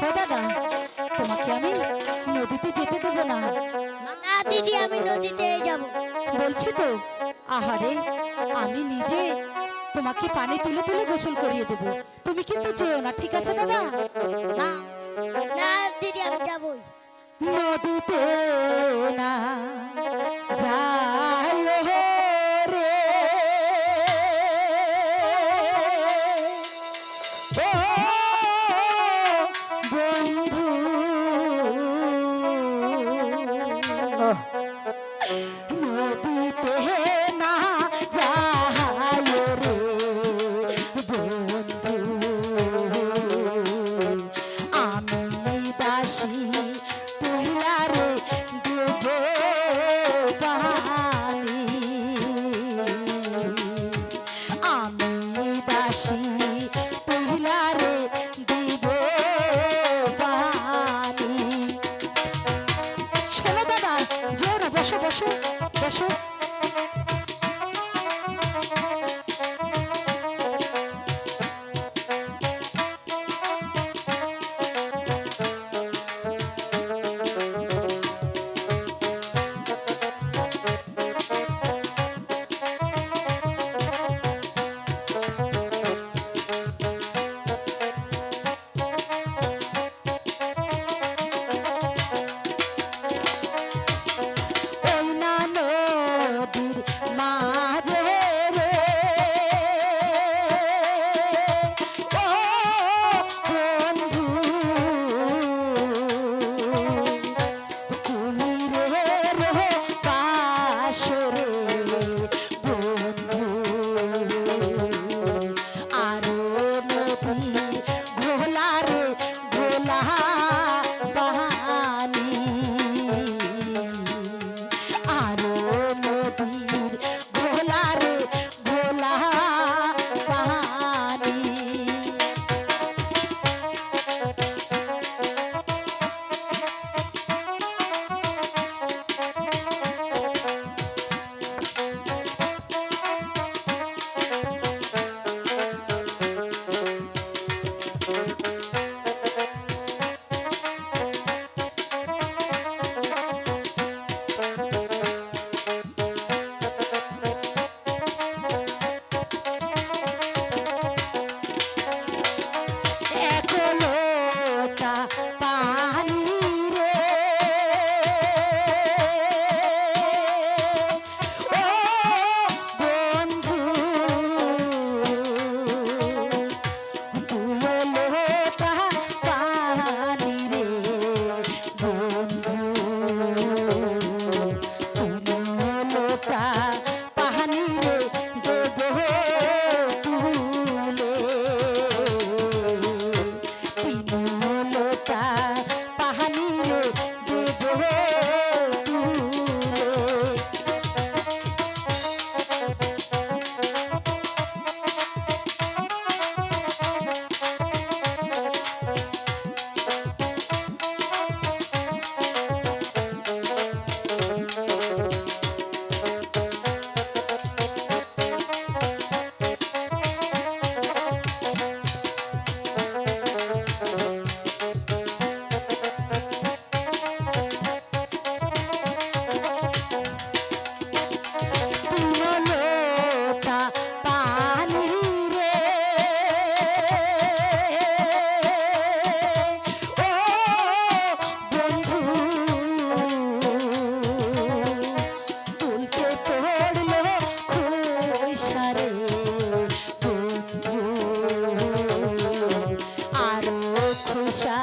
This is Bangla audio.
হ্যাঁ দাদা তোমাকে আমি নদীতে যেতে দেবো না। না দিদি আমি নদীতে যাব। বলছি তো আহারে আমি নিজে তোমাকে পানি তুলে তুলে গোসল করিয়ে দেব। তুমি কিন্তু যেও না ঠিক আছে দাদা? না। না দিদি আমি যাবই। নদীতে না। বসো বসো বসো। খুশা